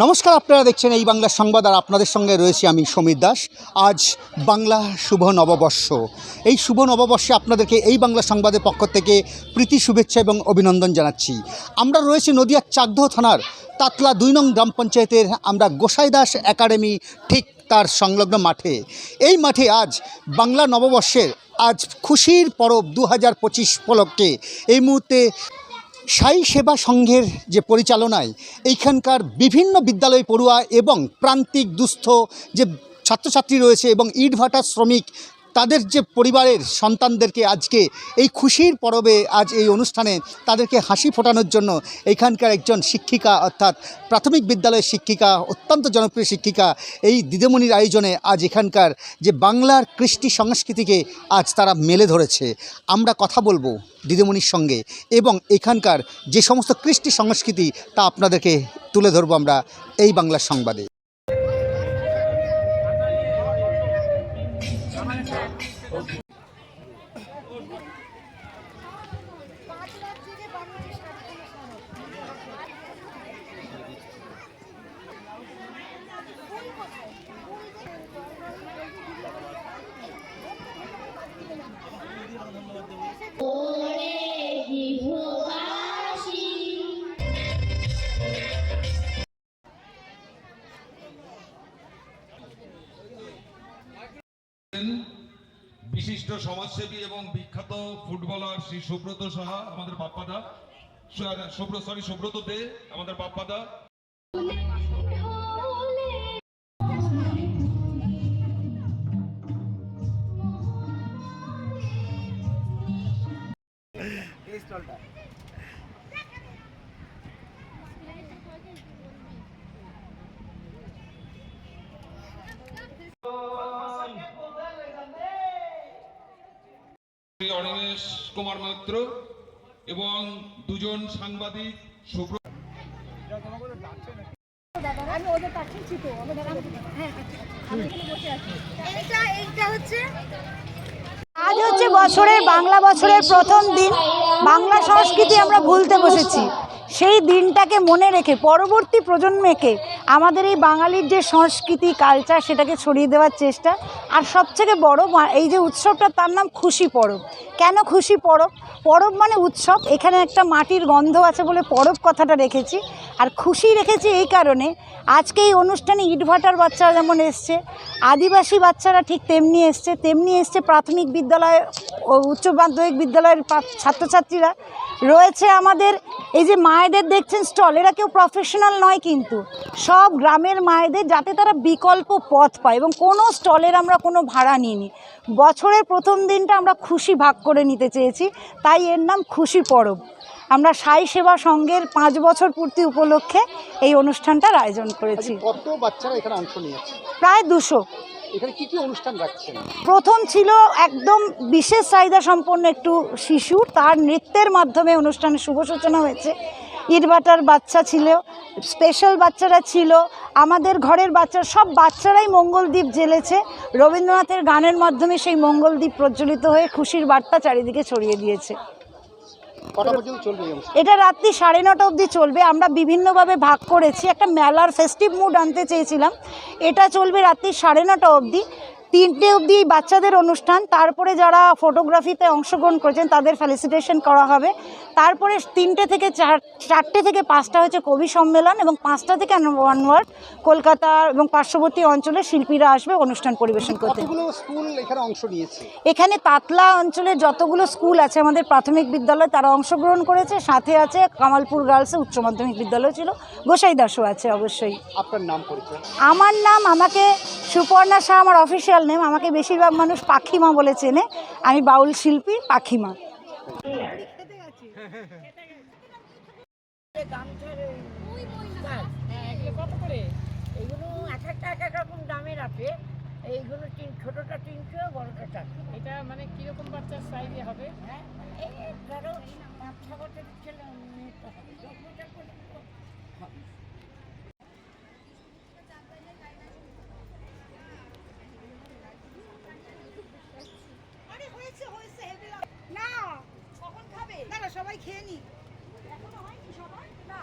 নমস্কার, আপনারা দেখছেন এই বাংলার সংবাদ, আর আপনাদের সঙ্গে রয়েছি আমি সমীর দাস। আজ বাংলা শুভ নববর্ষ। এই শুভ নববর্ষে আপনাদেরকে এই বাংলা সংবাদের পক্ষ থেকে প্রীতি, শুভেচ্ছা এবং অভিনন্দন জানাচ্ছি। আমরা রয়েছি নদিয়ার চাকদহ থানার তাতলা দুই নং গ্রাম পঞ্চায়েতের, আমরা গোসাই দাস একাডেমি ঠিক তার সংলগ্ন মাঠে। এই মাঠে আজ বাংলা নববর্ষের আজ খুশির পরব দু হাজার পঁচিশ উপলক্ষে এই মুহূর্তে সাই সেবা সংঘের যে পরিচালনায় এইখানকার বিভিন্ন বিদ্যালয় পড়ুয়া এবং প্রান্তিক দুস্থ যে ছাত্রছাত্রী রয়েছে এবং ইটভাটার শ্রমিক তাদের যে পরিবারের সন্তানদেরকে আজকে এই খুশির পরবে আজ এই অনুষ্ঠানে, তাদেরকে হাসি ফোটানোর জন্য এখানকার একজন শিক্ষিকা অর্থাৎ প্রাথমিক বিদ্যালয়ের শিক্ষিকা, অত্যন্ত জনপ্রিয় শিক্ষিকা এই দিদিমণির আয়োজনে আজ এখানকার যে বাংলার কৃষ্টি সংস্কৃতিকে আজ তারা মেলে ধরেছে। আমরা কথা বলব দিদিমণির সঙ্গে এবং এখানকার যে সমস্ত কৃষ্টি সংস্কৃতি তা আপনাদেরকে তুলে ধরবো আমরা এই বাংলার সংবাদে। সমাজসেবী এবং বিখ্যাত ফুটবলার শ্রী সুব্রত সাহা, আমাদের বাপ্পাদা। সুব্রত সরি সুব্রত দে, আমাদের বাপ্পাদা। শ্রী অনিমেষ কুমার মৈত্র এবং দুজন সাংবাদিক সুব্রত আমি ওদের পাঠিয়েছি তো হ্যাঁ আমি বসে আছি। এইটা এইটা হচ্ছে? আজ হচ্ছে বছরের বাংলা বছরের প্রথম দিন। বাংলা সংস্কৃতি আমরা ভুলতে বসেছি। সেই দিনটাকে মনে রেখে পরবর্তী প্রজন্মকে আমাদের এই বাঙালির যে সংস্কৃতি কালচার সেটাকে ছড়িয়ে দেওয়ার চেষ্টা। আর সবথেকে বড় এই যে উৎসবটা তার নাম খুশি পরব। কেন খুশি পরব? পরব মানে উৎসব। এখানে একটা মাটির গন্ধ আছে বলে পরব কথাটা রেখেছি। আর খুশি রেখেছি এই কারণে আজকে এই অনুষ্ঠানে ইটভাটার বাচ্চারা যেমন এসছে, আদিবাসী বাচ্চারা ঠিক তেমনি এসছে তেমনি এসছে প্রাথমিক বিদ্যালয় উচ্চ মাধ্যমিক বিদ্যালয়ের ছাত্রছাত্রীরা রয়েছে আমাদের। এই যে মায়েদের দেখছেন স্টল এরা কেউ প্রফেশনাল নয় কিন্তু। সব গ্রামের মায়েদের যাতে তারা বিকল্প পথ পায় এবং কোনো স্টলের আমরা কোনো ভাড়া নিইনি। বছরের প্রথম দিনটা আমরা খুশি ভাগ করে নিতে চেয়েছি তাই এর নাম খুশি পরব। আমরা সাই সেবা সংঘের পাঁচ বছর পূর্তি উপলক্ষে এই অনুষ্ঠানটার আয়োজন করেছি। কত বাচ্চারা এখানে অংশ নিয়েছে? প্রায় দুশো। এখানে কি কি অনুষ্ঠান রাখছেন? প্রথম ছিল একদম বিশেষ চাহিদা সম্পন্ন একটু শিশু। তার নৃত্যের মাধ্যমে অনুষ্ঠানের শুভ সূচনা হয়েছে। ইটবাটার বাচ্চা ছিল স্পেশাল বাচ্চারা ছিল। আমাদের ঘরের বাচ্চা, সব বাচ্চারাই মঙ্গলদ্বীপ জ্বেলেছে রবীন্দ্রনাথের গানের মাধ্যমে সেই মঙ্গলদ্বীপ প্রজ্বলিত হয়ে খুশির বার্তা চারিদিকে ছড়িয়ে দিয়েছে কটা পর্যন্ত চলবে এই অনুষ্ঠান এটা রাত্রি সাড়ে নটা অবধি চলবে। আমরা বিভিন্নভাবে ভাগ করেছি। একটা মেলার ফেস্টিভ মুড আনতে চেয়েছিলাম। এটা চলবে রাত্রি সাড়ে নটা অবধি। তিনটে অবধি বাচ্চাদের অনুষ্ঠান। তারপরে যারা ফটোগ্রাফিতে অংশগ্রহণ করেছেন, তাদের ফেলিসিটেশন করা হবে। তারপরে তিনটে থেকে চার চারটে থেকে পাঁচটা হচ্ছে কবি সম্মেলন এবং পাঁচটা থেকে ওয়ানওয়ার্ড কলকাতা এবং পার্শ্ববর্তী অঞ্চলের শিল্পীরা আসবে অনুষ্ঠান পরিবেশন করতে। স্কুল এখানে অংশ নিয়েছে? এখানে তাতলা অঞ্চলের যতগুলো স্কুল আছে আমাদের প্রাথমিক বিদ্যালয় তারা অংশগ্রহণ করেছে সাথে আছে কামালপুর গার্লসে উচ্চ মাধ্যমিক বিদ্যালয় ছিল গোসাই দাসও আছে অবশ্যই। আপনার নাম পরিচয়? আমার নাম আমাকে সুপর্ণা শাহ আমার অফিসিয়াল নেম আমাকে বেশিরভাগ মানুষ পাখিমা বলে চেনে। আমি বাউল শিল্পী পাখিমা। কত করে এইগুলো এক একটা এক এক রকম দামের আছে এইগুলো তিন ছোটোটা তিনশো বড়টা চারশো এটা মানে কীরকম বাচ্চার সাইজে হবে এই ধরো পাঁচ ছ বছরের ছেলে মেয়েটা হবে। সবাই খেয়ে নি। এখনও হয়নি সবাই না